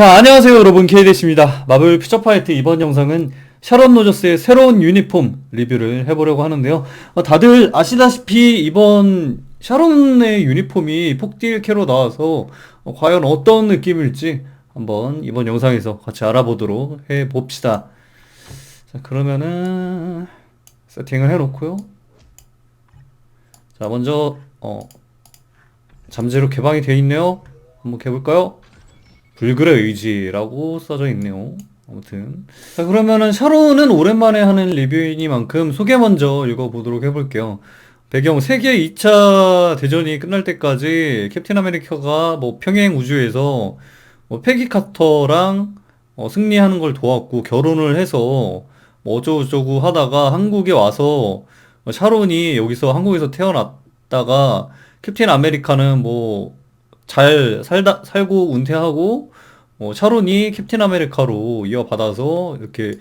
자, 안녕하세요, 여러분. 케이데시입니다. 마블 퓨처파이트 이번 영상은 샤론 로저스의 새로운 유니폼 리뷰를 해보려고 하는데요. 어, 다들 아시다시피 이번 샤론의 유니폼이 폭딜 캐로 나와서 어, 과연 어떤 느낌일지 한번 이번 영상에서 같이 알아보도록 해봅시다. 자, 그러면은 세팅을 해놓고요. 자, 먼저 어, 잠재로 개방이 되어 있네요. 한번 해볼까요? 불굴의 의지라고 써져 있네요. 아무튼. 자, 그러면은 샤론은 오랜만에 하는 리뷰이니만큼 소개 먼저 읽어보도록 해볼게요. 배경 세계 2차 대전이 끝날 때까지 캡틴 아메리카가 뭐 평행 우주에서 뭐 패기 카터랑 어, 승리하는 걸 도왔고 결혼을 해서 뭐 어쩌고저쩌고 하다가 한국에 와서 어, 샤론이 여기서 한국에서 태어났다가 캡틴 아메리카는 뭐 잘 살다 살고 은퇴하고 어, 샤론이 캡틴 아메리카로 이어받아서 이렇게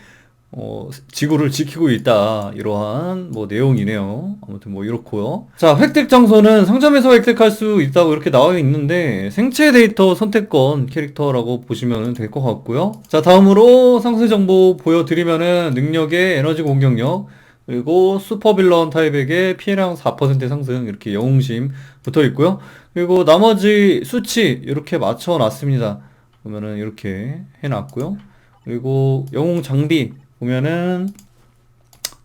어, 지구를 지키고 있다 이러한 뭐 내용이네요. 아무튼 뭐 이렇고요. 자 획득 장소는 상점에서 획득할 수 있다고 이렇게 나와 있는데 생체 데이터 선택권 캐릭터라고 보시면 될 것 같고요. 자 다음으로 상세 정보 보여드리면은 능력의 에너지 공격력 그리고 슈퍼빌런 타입에게 피해량 4% 상승 이렇게 영웅심 붙어 있고요. 그리고 나머지 수치 이렇게 맞춰 놨습니다. 보면은 이렇게 해놨고요. 그리고 영웅 장비 보면은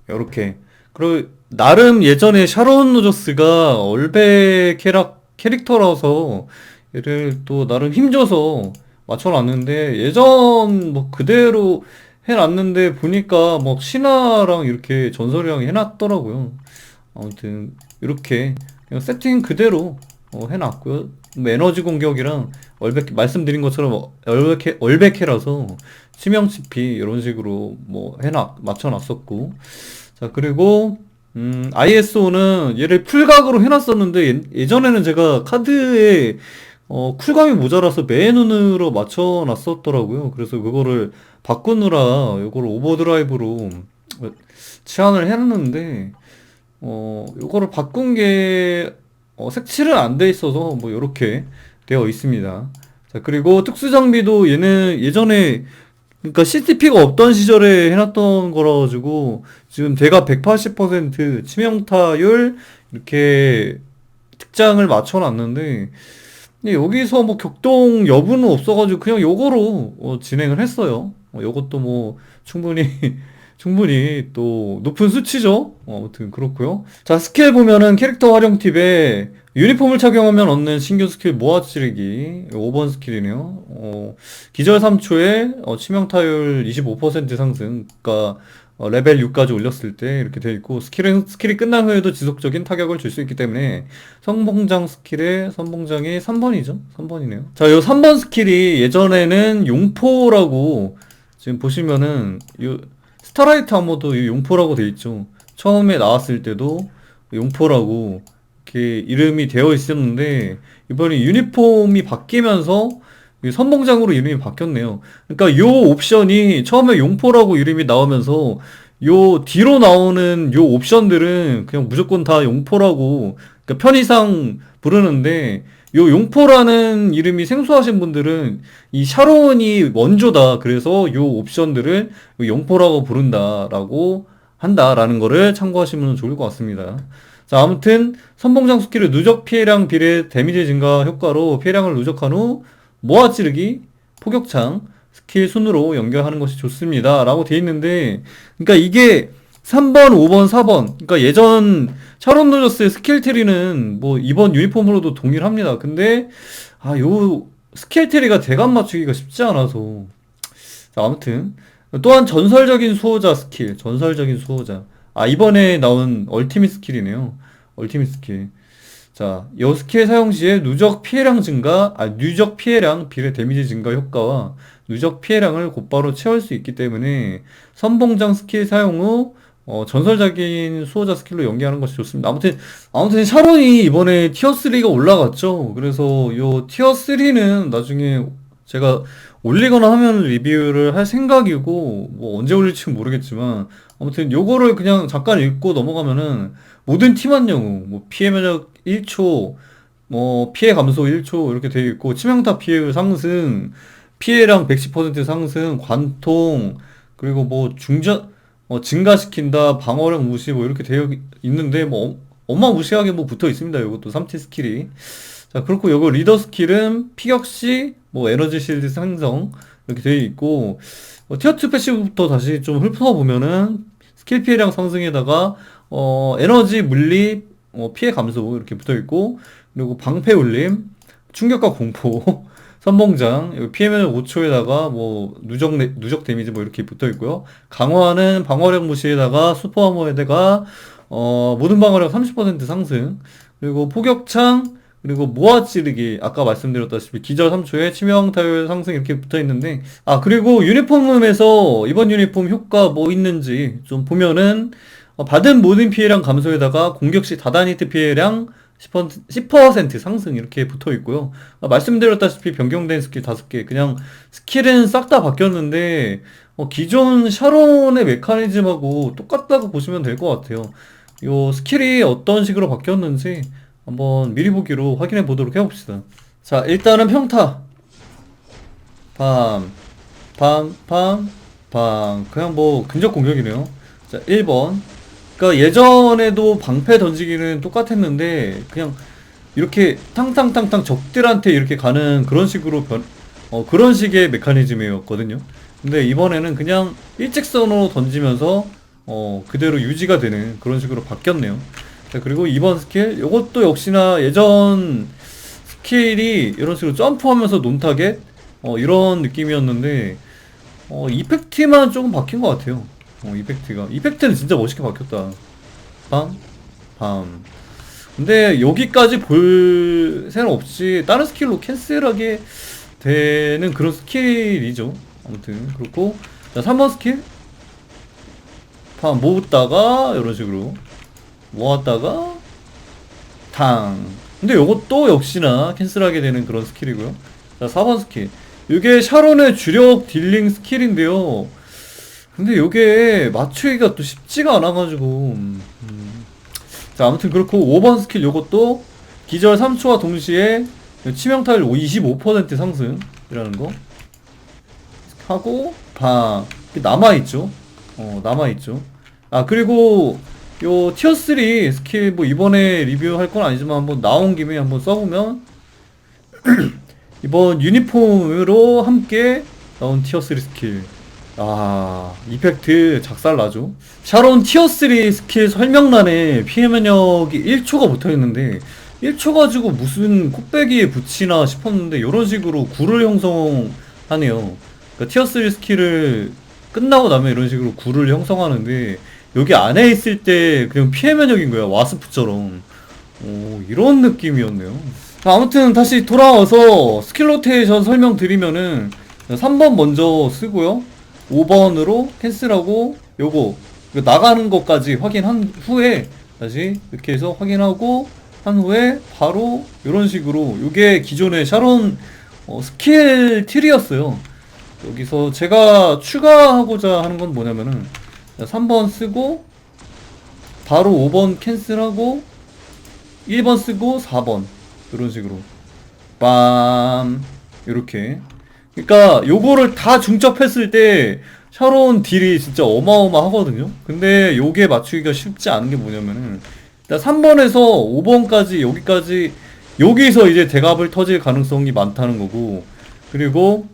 이렇게 그리고 나름 예전에 샤론 노저스가 얼베 캐락 캐릭터라서 얘를 또 나름 힘줘서 맞춰놨는데 예전 뭐 그대로 해놨는데 보니까 뭐 신화랑 이렇게 전설이랑 해놨더라고요. 아무튼 이렇게 그냥 세팅 그대로 어, 해놨고요. 뭐 에너지 공격이랑 얼백 말씀드린 것처럼 얼백해 얼백해라서 치명 CP 이런 식으로 뭐 해놨 맞춰놨었고 자 그리고 음, ISO는 얘를 풀각으로 해놨었는데 예, 전에는 제가 카드에 어, 쿨감이 모자라서 맨눈으로 맞춰놨었더라고요. 그래서 그거를 바꾸느라 이걸 오버드라이브로 치환을 해놨는데 어, 이거를 바꾼 게 어, 색칠은 안 돼 있어서 뭐 이렇게 되어 있습니다. 자, 그리고 특수 장비도 얘는 예전에 그러니까 CTP가 없던 시절에 해놨던 거라 가지고 지금 대가 180% 치명타율 이렇게 특장을 맞춰놨는데 여기서 뭐 격동 여부는 없어가지고 그냥 요거로 어, 진행을 했어요. 어, 요것도 뭐 충분히 충분히 또 높은 수치죠. 어, 아무튼 그렇고요. 자 스킬 보면은 캐릭터 활용 팁에 유니폼을 착용하면 얻는 신규 스킬 모아치르기 5번 스킬이네요. 어, 기절 3초에 어, 치명 타율 25% 상승. 그러니까 어, 레벨 6까지 올렸을 때 이렇게 되어 있고 스킬은 스킬이 끝난 후에도 지속적인 타격을 줄 수 있기 때문에 선봉장 스킬의 선봉장이 3번이죠. 3번이네요. 자, 요 3번 스킬이 예전에는 용포라고 지금 보시면은 요 스타라이트 아머도 이 용포라고 돼 있죠. 처음에 나왔을 때도 용포라고 이렇게 이름이 되어 있었는데 이번에 유니폼이 바뀌면서 선봉장으로 이름이 바뀌었네요. 그러니까 요 옵션이 처음에 용포라고 이름이 나오면서 요 뒤로 나오는 요 옵션들은 그냥 무조건 다 용포라고 그러니까 편의상 부르는데 요 용포라는 이름이 생소하신 분들은 이 샤론이 원조다. 그래서 요 옵션들을 용포라고 부른다라고 한다라는 거를 참고하시면 좋을 것 같습니다. 자, 아무튼 선봉장 스킬을 누적 피해량 비례 데미지 증가 효과로 피해량을 누적한 후 모아 찌르기, 포격창, 스킬 순으로 연결하는 것이 좋습니다. 라고 돼 있는데, 그러니까 이게 3번, 5번, 4번. 그러니까 예전 샤론 노저스의 스킬 트리는 뭐 이번 유니폼으로도 동일합니다. 근데 아, 요 스킬 트리가 대감 맞추기가 쉽지 않아서. 자, 아무튼 또한 전설적인 수호자 스킬, 전설적인 수호자. 아, 이번에 나온 얼티밋 스킬이네요. 얼티밋 스킬. 자, 여 스킬 사용 시에 누적 피해량 증가, 아, 누적 피해량 비례 데미지 증가 효과와 누적 피해량을 곧바로 채울 수 있기 때문에 선봉장 스킬 사용 후 어, 전설적인 수호자 스킬로 연계하는 것이 좋습니다. 아무튼, 아무튼 샤론이 이번에 티어 3가 올라갔죠. 그래서 요 티어 3는 나중에 제가 올리거나 하면 리뷰를 할 생각이고, 뭐 언제 올릴지 모르겠지만, 아무튼 요거를 그냥 잠깐 읽고 넘어가면은 모든 팀한 영웅, 뭐 피해 면역 1초, 뭐 피해 감소 1초 이렇게 되어 있고 치명타 피해 상승 피해량 110% 상승, 관통, 그리고 뭐 중전, 어, 증가시킨다, 방어력 무시 뭐 이렇게 되어 있는데 뭐 어- 어마무시하게 뭐 붙어 있습니다. 이것도 3티 스킬이. 자, 그렇고 요거 리더 스킬은 피격 시 뭐 에너지 실드 상승 이렇게 되어 있고 어, 티어 2 패시브부터 다시 좀 훑어보면은 스킬 피해량 상승에다가 어, 에너지 물리 어, 피해 감소 이렇게 붙어 있고 그리고 방패 울림 충격과 공포 선봉장 여기 피해면 5초에다가 뭐 누적 내- 누적 데미지 뭐 이렇게 붙어 있고요. 강화는 방어력 무시에다가 슈퍼 아머에다가 어, 모든 방어력 30% 상승. 그리고 포격창 그리고 모아 찌르기 아까 말씀드렸다시피 기절 3초에 치명 타율 상승 이렇게 붙어 있는데 아 그리고 유니폼에서 이번 유니폼 효과 뭐 있는지 좀 보면은 어, 받은 모든 피해량 감소에다가 공격 시 다다니트 피해량 10%, 10% 상승 이렇게 붙어 있고요. 아, 말씀드렸다시피 변경된 스킬 5개 그냥 스킬은 싹 다 바뀌었는데 어, 기존 샤론의 메커니즘하고 똑같다고 보시면 될 것 같아요. 요 스킬이 어떤 식으로 바뀌었는지 한번 미리 보기로 확인해 보도록 해봅시다. 자, 일단은 평타. 밤, 밤, 밤, 밤. 그냥 뭐 근접 공격이네요. 자, 1번. 그러니까 예전에도 방패 던지기는 똑같았는데 그냥 이렇게 탕탕탕탕 적들한테 이렇게 가는 그런 식으로 변, 어, 그런 식의 메커니즘이었거든요. 근데 이번에는 그냥 일직선으로 던지면서 어, 그대로 유지가 되는 그런 식으로 바뀌었네요. 자, 그리고 이번 스킬, 이것도 역시나 예전 스킬이 이런 식으로 점프하면서 논타겟, 어, 이런 느낌이었는데, 어, 이펙트만 조금 바뀐 것 같아요. 어, 이펙트가. 이펙트는 진짜 멋있게 바뀌었다. 빰, 빰. 근데 여기까지 볼 새는 없이 다른 스킬로 캔슬하게 되는 그런 스킬이죠. 아무튼, 그렇고. 자, 3번 스킬. 팜, 모으다가, 이런 식으로. 모았다가 탕. 근데 요것도 역시나 캔슬하게 되는 그런 스킬이고요. 자 4번 스킬. 이게 샤론의 주력 딜링 스킬인데요. 근데 요게 맞추기가 또 쉽지가 않아가지고 음, 음. 자 아무튼 그렇고 5번 스킬 요것도 기절 3초와 동시에 치명타율 25% 상승이라는 거. 하고 방. 남아있죠? 어 남아있죠. 아 그리고 요 티어 3 스킬 뭐 이번에 리뷰할 건 아니지만 한번 나온 김에 한번 써보면 이번 유니폼으로 함께 나온 티어 3 스킬. 아 이펙트 작살나죠. 샤론 티어 3 스킬 설명란에 피해 면역이 1초가 붙어있는데 1초 가지고 무슨 콧배기에 붙이나 싶었는데 이런 식으로 굴을 형성하네요. 그러니까 티어 3 스킬을 끝나고 나면 이런 식으로 굴을 형성하는데 여기 안에 있을 때 그냥 피해 면역인 거야 와스프처럼. 오 이런 느낌이었네요. 자, 아무튼 다시 돌아와서 스킬 로테이션 설명드리면은 3번 먼저 쓰고요. 5번으로 캔슬하고 요거 이거 나가는 것까지 확인한 후에 다시 이렇게 해서 확인하고 한 후에 바로 이런 식으로 요게 기존의 샤론 어, 스킬 틸이었어요. 여기서 제가 추가하고자 하는 건 뭐냐면은 3번 쓰고 바로 5번 캔슬하고 1번 쓰고 4번. 이런 식으로. 빰. 이렇게. 그러니까 요거를 다 중첩했을 때 샤론 딜이 진짜 어마어마하거든요. 근데 요게 맞추기가 쉽지 않은 게 뭐냐면은 일단 3번에서 5번까지 여기까지 여기서 이제 대갑을 터질 가능성이 많다는 거고. 그리고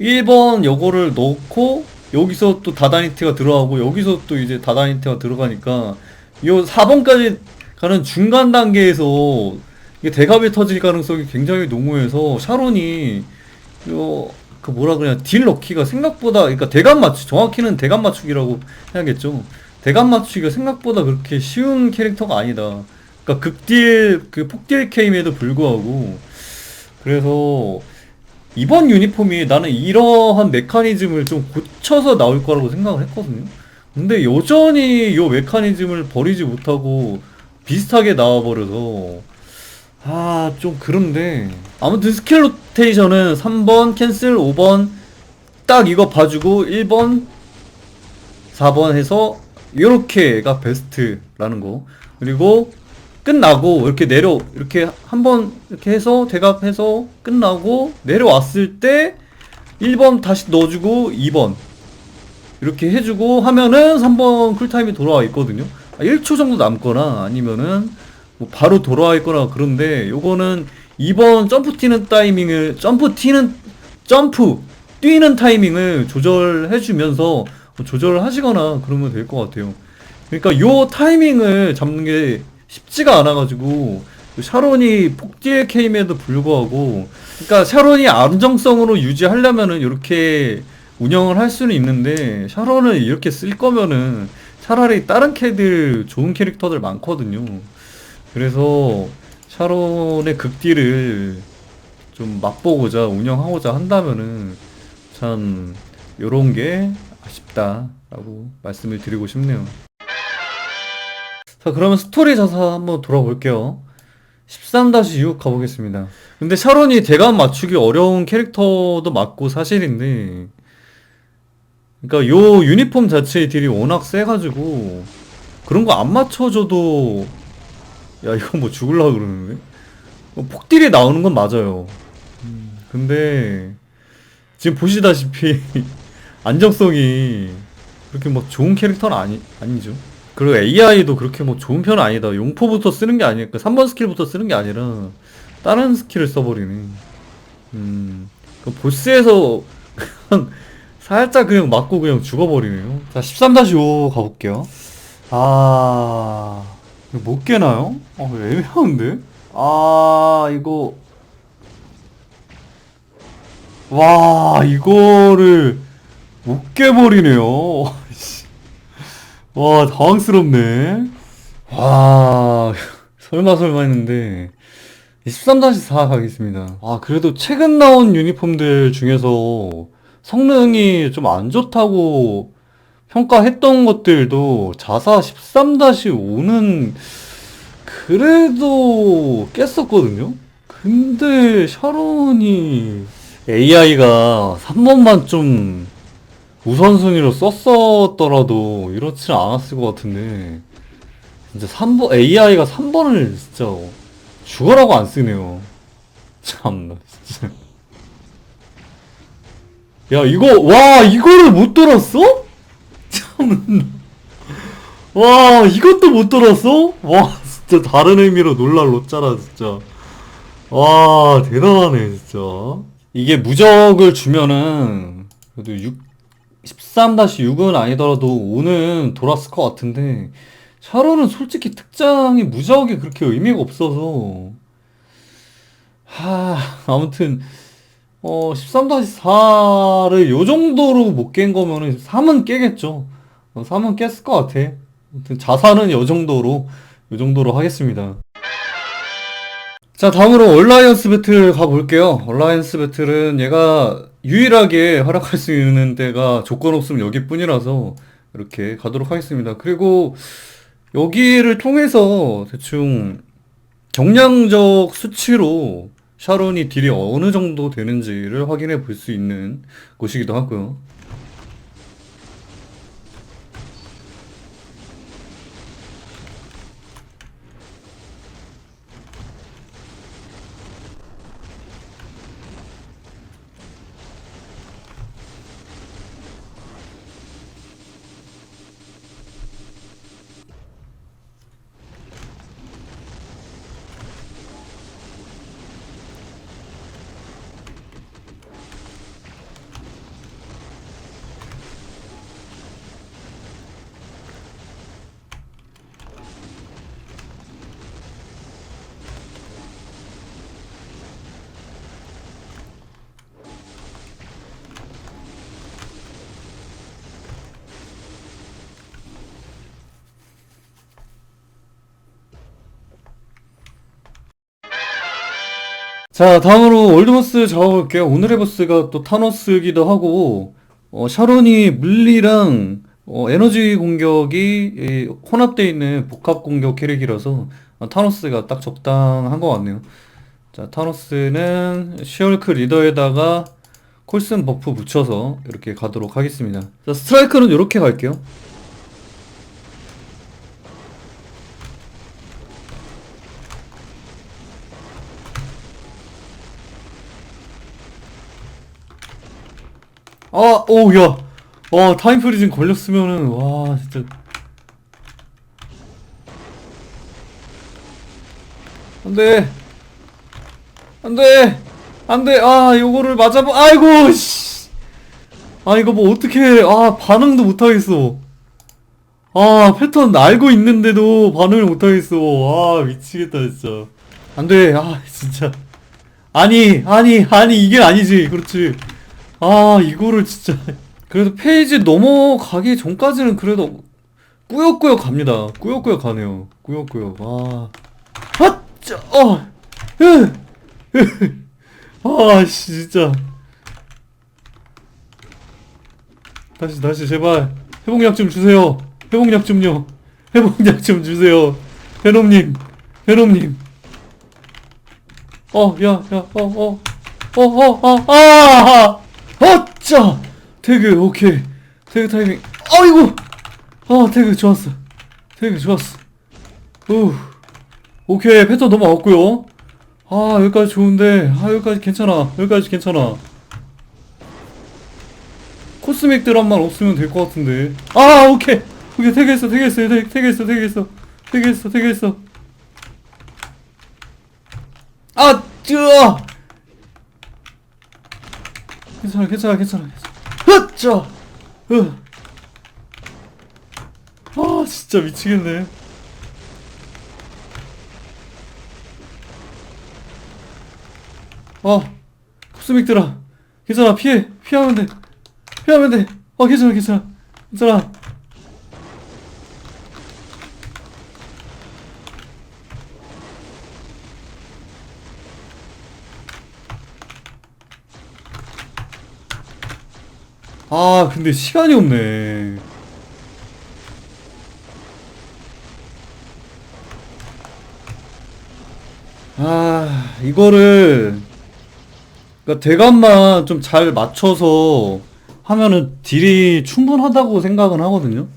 1번 요거를 넣고 여기서 또 다다니트가 들어가고 여기서 또 이제 다다니트가 들어가니까 요 4번까지 가는 중간 단계에서 이게 대갑이 터질 가능성이 굉장히 농후해서 샤론이 요그 뭐라 그래야 딜 넣기가 생각보다 그러니까 대갑 맞추 정확히는 대갑 맞추기라고 해야겠죠. 대갑 맞추기가 생각보다 그렇게 쉬운 캐릭터가 아니다. 그러니까 극딜 그 폭딜 케임에도 불구하고 그래서 이번 유니폼이 나는 이러한 메커니즘을 좀 고쳐서 나올 거라고 생각을 했거든요. 근데 여전히 이 메커니즘을 버리지 못하고 비슷하게 나와버려서 아 좀 그런데 아무튼 스킬 로테이션은 3번 캔슬 5번 딱 이거 봐주고 1번 4번 해서 이렇게가 베스트라는 거 그리고 끝나고 이렇게 내려 이렇게 한번 이렇게 해서 대갑해서 끝나고 내려왔을 때 1번 다시 넣어주고 2번 이렇게 해주고 하면은 3번 쿨타임이 돌아와 있거든요. 아, 1초 정도 남거나 아니면은 뭐 바로 돌아와 있거나 그런데 요거는 2번 점프 뛰는 타이밍을 점프 뛰는 점프 뛰는 타이밍을 조절해 주면서 뭐 조절을 하시거나 그러면 될 것 같아요. 그러니까 요 타이밍을 잡는 게 쉽지가 않아 가지고 샤론이 폭딜 케임에도 불구하고 그러니까 샤론이 안정성으로 유지하려면은 이렇게 운영을 할 수는 있는데 샤론을 이렇게 쓸 거면은 차라리 다른 캐들 좋은 캐릭터들 많거든요. 그래서 샤론의 극딜을 좀 맛보고자 운영하고자 한다면은 참 요런 게 아쉽다라고 말씀을 드리고 싶네요. 자, 그러면 스토리 자사 한번 돌아볼게요. 13-6 가보겠습니다. 근데 샤론이 대감 맞추기 어려운 캐릭터도 맞고 사실인데, 그러니까 요 유니폼 자체의 딜이 워낙 세가지고, 그런 거 안 맞춰줘도, 야, 이거 뭐 죽을라 그러는데? 어, 폭딜이 나오는 건 맞아요. 음, 근데, 지금 보시다시피, 안정성이 그렇게 뭐 좋은 캐릭터는 아니, 아니죠. 그리고 AI도 그렇게 뭐 좋은 편은 아니다. 용포부터 쓰는 게 아니니까 3번 스킬부터 쓰는 게 아니라 다른 스킬을 써버리네. 음, 그 보스에서 그냥 살짝 그냥 맞고 그냥 죽어버리네요. 자, 13-5 가볼게요. 아, 못 깨나요? 아, 애매한데? 아, 이거. 와, 이거를 못 깨버리네요. 와, 당황스럽네. 와, 설마 설마 했는데 13-4 가겠습니다. 아, 그래도 최근 나온 유니폼들 중에서 성능이 좀 안 좋다고 평가했던 것들도 자사 13-5는 그래도 깼었거든요? 근데 샤론이 AI가 3번만 좀 우선순위로 썼었더라도 이렇지는 않았을 것 같은데 진짜 3번 AI가 3번을 진짜 죽어라고 안 쓰네요. 참나 진짜. 야 이거 와 이거를 못 돌았어? 참나. 와 이것도 못 돌았어? 와 진짜 다른 의미로 놀랄 로짜라 진짜. 와 대단하네 진짜. 이게 무적을 주면은 그래도 6 13-6은 아니더라도 5는 돌았을 것 같은데 샤론은 솔직히 특장이 무적이 그렇게 의미가 없어서. 하 아무튼 어 13-4를 요 정도로 못 깬 거면은 3은 깨겠죠. 어, 3은 깼을 것 같아. 아무튼 자산은 요 정도로 요 정도로 하겠습니다. 자, 다음으로 얼라이언스 배틀 가볼게요. 얼라이언스 배틀은 얘가 유일하게 활약할 수 있는 데가 조건 없으면 여기뿐이라서 이렇게 가도록 하겠습니다. 그리고 여기를 통해서 대충 정량적 수치로 샤론이 딜이 어느 정도 되는지를 확인해 볼 수 있는 곳이기도 하고요. 자, 다음으로 월드보스 잡아볼게요. 오늘의 보스가 또 타노스기도 하고, 어, 샤론이 물리랑 어, 에너지 공격이 이, 혼합되어 있는 복합 공격 캐릭이라서 어, 타노스가 딱 적당한 것 같네요. 자, 타노스는 시얼크 리더에다가 콜슨 버프 붙여서 이렇게 가도록 하겠습니다. 자, 스트라이크는 이렇게 갈게요. 아, 오, 야. 와, 타임 프리즌 걸렸으면은, 와, 진짜. 안 돼. 안 돼. 안 돼. 아, 요거를 맞아봐. 아이고, 씨. 아, 이거 뭐 어떻게, 아, 반응도 못하겠어. 아, 패턴 알고 있는데도 반응을 못하겠어. 아, 미치겠다, 진짜. 안 돼. 아, 진짜. 아니, 아니, 아니, 이게 아니지. 그렇지. 아, 이거를 진짜. 그래도 페이지 넘어가기 전까지는 그래도 꾸역꾸역 갑니다. 꾸역꾸역 가네요. 꾸역꾸역. 아. 아, 짜, 어. 아, 씨, 진짜. 다시, 다시, 제발. 회복약 좀 주세요. 회복약 좀요. 회복약 좀 주세요. 해놈님. 해놈님. 어, 야, 야, 어, 어. 어, 어, 어, 아! 어짜! 태그, 오케이. 태그 타이밍. 아이고! 어, 태그 좋았어. 태그 좋았어. 우. 오케이, 패턴 넘어왔고요. 아, 여기까지 좋은데. 아, 여기까지 괜찮아. 여기까지 괜찮아. 코스믹 드랍만 없으면 될 것 같은데. 아, 오케이. 오케이, 태그했어, 태그했어, 태그, 태그했어, 태그했어. 태그했어, 태그했어. 아, 뜨아! 괜찮아, 괜찮아, 괜찮아. 흐짜! 으. 아, 진짜 미치겠네. 아, 코스믹들아. 괜찮아, 피해. 피하면 돼. 피하면 돼. 어, 괜찮아, 괜찮아. 괜찮아. 아, 근데 시간이 없네. 아, 이거를, 그니까 대감만 좀 잘 맞춰서 하면은 딜이 충분하다고 생각은 하거든요.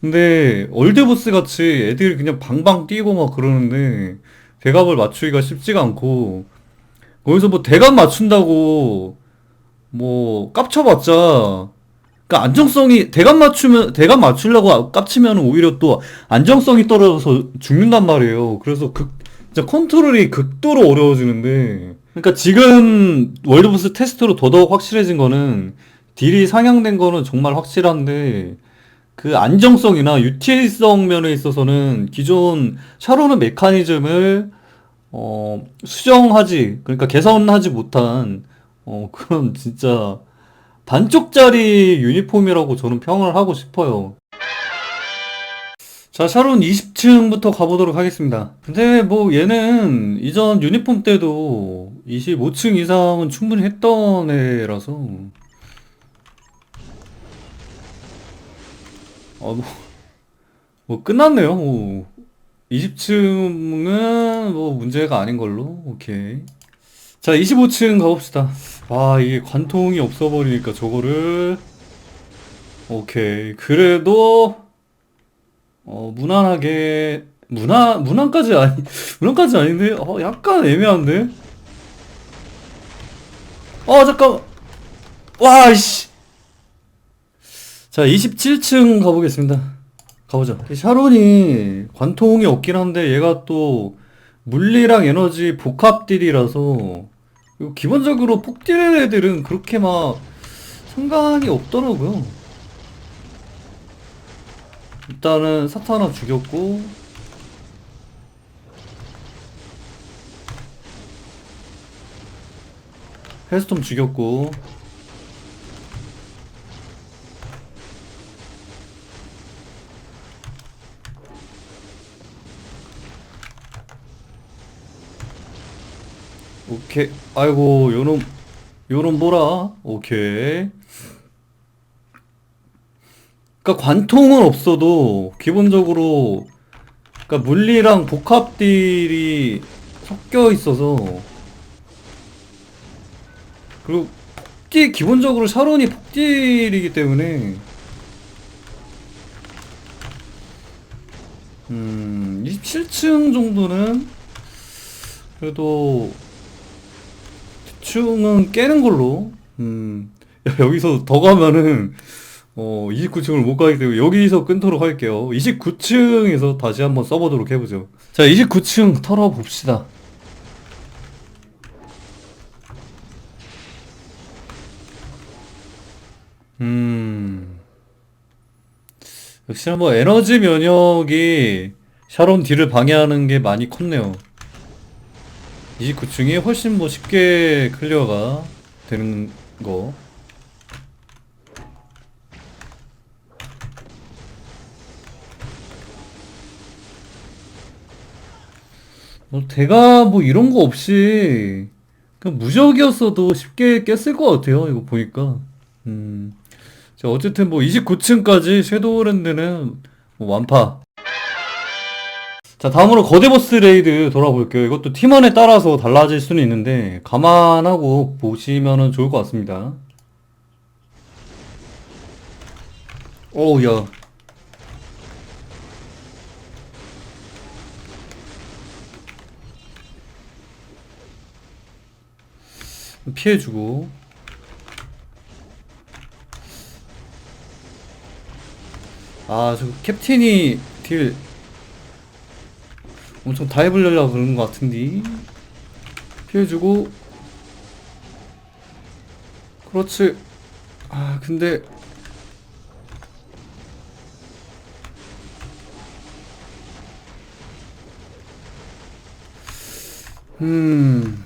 근데 얼드보스 같이 애들이 그냥 방방 뛰고 막 그러는데 대갑을 맞추기가 쉽지가 않고 거기서 뭐 대갑 맞춘다고 뭐 깝쳐봤자 그러니까 안정성이 대감 맞추면 대감 맞추려고 깝치면 오히려 또 안정성이 떨어져서 죽는단 말이에요. 그래서 극 진짜 컨트롤이 극도로 어려워지는데 그러니까 지금 월드보스 테스트로 더더욱 확실해진 거는 딜이 상향된 거는 정말 확실한데 그 안정성이나 유틸성 면에 있어서는 기존 샤로는 메커니즘을 어 수정하지 그러니까 개선하지 못한 어 그런 진짜 반쪽짜리 유니폼이라고 저는 평을 하고 싶어요. 자, 샤론 20층부터 가보도록 하겠습니다. 근데 뭐 얘는 이전 유니폼 때도 25층 이상은 충분히 했던 애라서 어, 뭐, 뭐 끝났네요. 뭐 20층은 뭐 문제가 아닌 걸로. 오케이. 자, 25층 가봅시다. 와, 이게 관통이 없어버리니까 저거를. 오케이. 그래도, 어, 무난하게, 무난, 무난까지 아니, 무난까지 아닌데? 어, 약간 애매한데? 어, 잠깐. 와, 씨. 자, 27층 가보겠습니다. 가보자. 샤론이 관통이 없긴 한데 얘가 또 물리랑 에너지 복합 딜이라서 이거 기본적으로 폭딜 애들은 그렇게 막 상관이 없더라고요. 일단은 사타나 죽였고 헬스톰 죽였고 오케이. 아이고, 요놈, 요놈 뭐라? 오케이. 그니까 관통은 없어도 기본적으로 그니까 물리랑 복합 딜이 섞여 있어서 그리고 폭딜 기본적으로 샤론이 폭딜이기 때문에 음 27층 정도는 그래도 대충은 깨는 걸로. 음, 야, 여기서 더 가면은 어 29층을 못 가기 때문에 여기서 끊도록 할게요. 29층에서 다시 한번 써보도록 해보죠. 자, 29층 털어봅시다. 음. 역시나 뭐 에너지 면역이 샤론 딜을 방해하는 게 많이 컸네요. 29층이 훨씬 뭐 쉽게 클리어가 되는 거. 뭐 대가 뭐 이런 거 없이 그냥 무적이었어도 쉽게 깼을 것 같아요. 이거 보니까. 음. 자, 어쨌든 뭐 29층까지 섀도우랜드는 뭐 완파. 자, 다음으로 거대 보스 레이드 돌아볼게요. 이것도 팀원에 따라서 달라질 수는 있는데 감안하고 보시면은 좋을 것 같습니다. 오우, 야. 피해주고. 아, 저 캡틴이 딜 엄청 다 해보려고 그러는 것 같은데. 피해주고. 그렇지. 아, 근데. 음.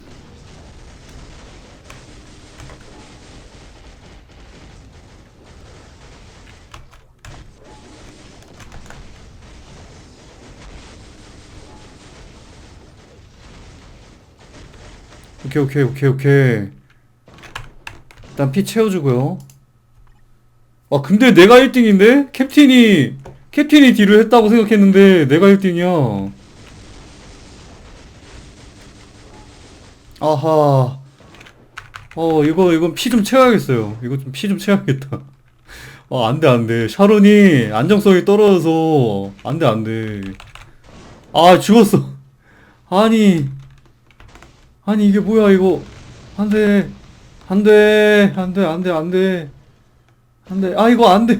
오케이, 오케이, 오케이, 오케이. 일단 피 채워주고요. 아, 근데 내가 1등인데? 캡틴이, 캡틴이 딜을 했다고 생각했는데, 내가 1등이야. 아하. 어, 이거, 이건 피 좀 채워야겠어요. 이거 좀 피 좀 채워야겠다. 아, 안 돼, 안 돼. 샤론이 안정성이 떨어져서, 안 돼, 안 돼. 아, 죽었어. 아니. 아니 이게 뭐야 이거? 안돼. 안돼. 안돼. 안돼. 안돼. 안돼. 아 이거 안돼.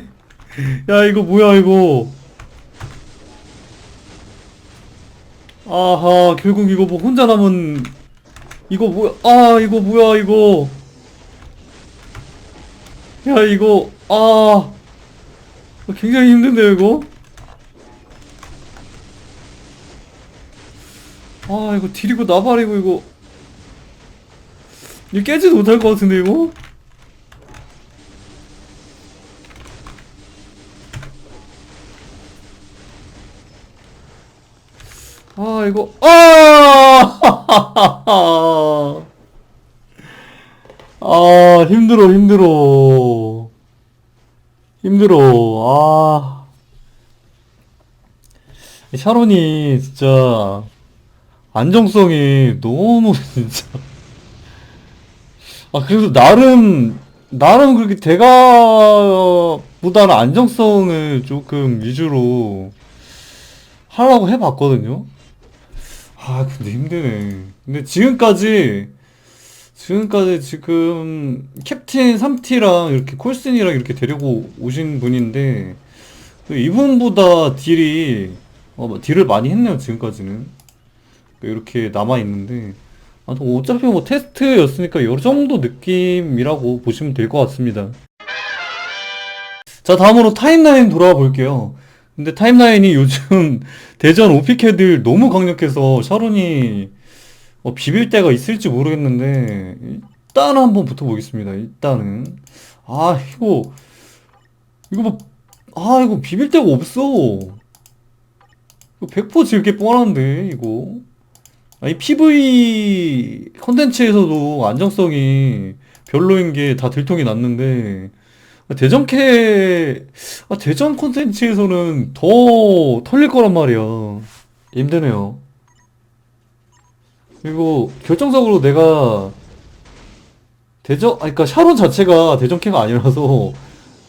야 이거 뭐야 이거? 아하 결국 이거 뭐 혼자 남은 이거 뭐야? 아 이거 뭐야 이거? 야 이거 아. 굉장히 힘든데요 이거? 아 이거 딜이고 나발이고 이거 이거 깨지도 못할 것 같은데 이거? 아 이거 아! 아 힘들어 힘들어 힘들어 아 샤론이 진짜 안정성이 너무 진짜 아, 그래도 나름, 나름 그렇게 대가보다는 안정성을 조금 위주로 하려고 해봤거든요? 아, 근데 힘드네. 근데 지금까지, 지금까지 지금 캡틴 3T랑 이렇게 콜슨이랑 이렇게 데리고 오신 분인데, 이분보다 딜이, 어, 뭐 딜을 많이 했네요, 지금까지는. 이렇게 남아있는데, 아, 또 어차피 뭐 테스트였으니까 이 정도 느낌이라고 보시면 될 것 같습니다. 자, 다음으로 타임라인 돌아와 볼게요. 근데 타임라인이 요즘 대전 오피캐들 너무 강력해서 샤론이 어, 비빌 때가 있을지 모르겠는데 일단 한번 붙어보겠습니다. 일단은 아 이거 이거 뭐 아 이거 비빌 데가 없어. 이거 100% 질게 뻔한데 이거 아니 PV 컨텐츠에서도 안정성이 별로인 게 다 들통이 났는데 대전캐 아, 대전 콘텐츠에서는 더 털릴 거란 말이야. 힘드네요. 그리고 결정적으로 내가 대전 아니 그니까 샤론 자체가 대전캐가 아니라서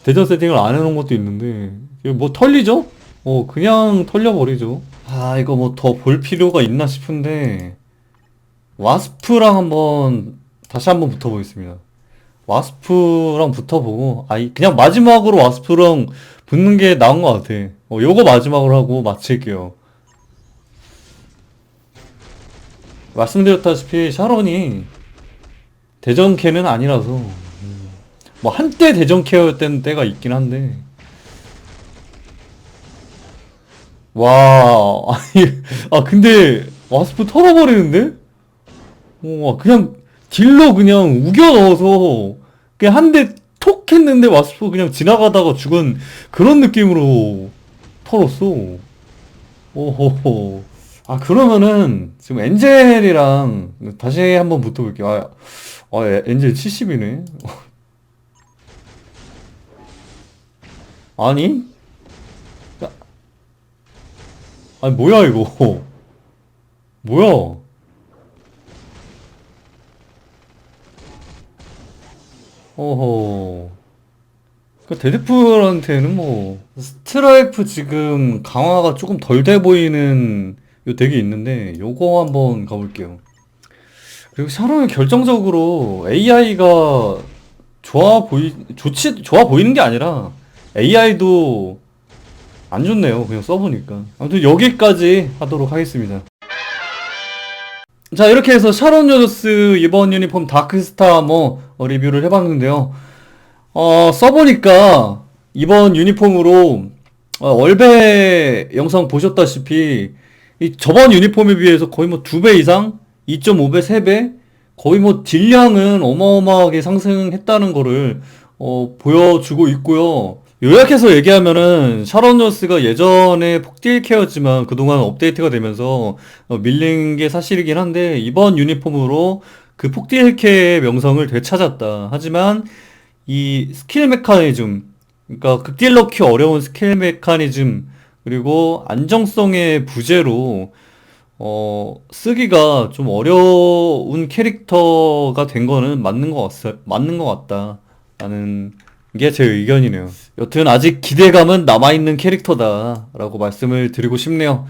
대전 세팅을 안 해놓은 것도 있는데 뭐 털리죠? 어 그냥 털려버리죠 아, 이거 뭐 더 볼 필요가 있나 싶은데, 와스프랑 한번, 다시 한번 붙어보겠습니다. 와스프랑 붙어보고, 아, 이- 그냥 마지막으로 와스프랑 붙는 게 나은 것 같아. 어, 요거 마지막으로 하고 마칠게요. 말씀드렸다시피 샤론이 대전캐는 아니라서 음, 뭐 한때 대전캐였던 때가 있긴 한데 와 아니 아 근데 와스프 털어버리는데? 어 그냥 딜로 그냥 우겨 넣어서 그냥 한 대 톡 했는데 와스프 그냥 지나가다가 죽은 그런 느낌으로 털었어. 오호호. 아 그러면은 지금 엔젤이랑 다시 한번 붙어볼게요. 아, 아 에- 엔젤 70이네. 아니 야. 아니 뭐야 이거? 뭐야? 어허. 그 데드풀한테는 뭐 스트라이프 지금 강화가 조금 덜 돼 보이는 요 덱이 있는데 요거 한번 가볼게요. 그리고 샤론은 결정적으로 AI가 좋아 보이 좋지 좋아 보이는 게 아니라 AI도 안 좋네요. 그냥 써보니까. 아무튼 여기까지 하도록 하겠습니다. 자 이렇게 해서 샤론 요저스 이번 유니폼 다크스타 뭐 어, 리뷰를 해봤는데요. 어 써보니까 이번 유니폼으로 어, 월배 영상 보셨다시피 이 저번 유니폼에 비해서 거의 뭐 두 배 이상 2.5배, 3배 거의 뭐 딜량은 어마어마하게 상승했다는 거를 어, 보여주고 있고요. 요약해서 얘기하면은 샤론 노스가 예전에 폭딜 케어였지만 그동안 업데이트가 되면서 어, 밀린 게 사실이긴 한데 이번 유니폼으로 그 폭딜 케의 명성을 되찾았다. 하지만 이 스킬 메커니즘 그러니까 극딜 넣기 어려운 스킬 메커니즘 그리고 안정성의 부재로 어, 쓰기가 좀 어려운 캐릭터가 된 거는 맞는 것 같, 맞는 것 같다. 라는 게 제 의견이네요. 여튼 아직 기대감은 남아있는 캐릭터다라고 말씀을 드리고 싶네요.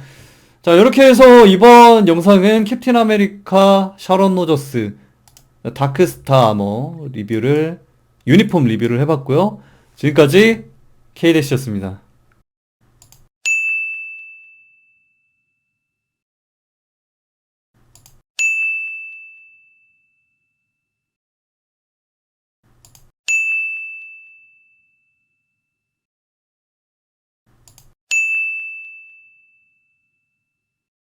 자, 이렇게 해서 이번 영상은 캡틴 아메리카 샤론 로저스 다크스타 아머 리뷰를, 유니폼 리뷰를 해봤고요. 지금까지 K대시였습니다.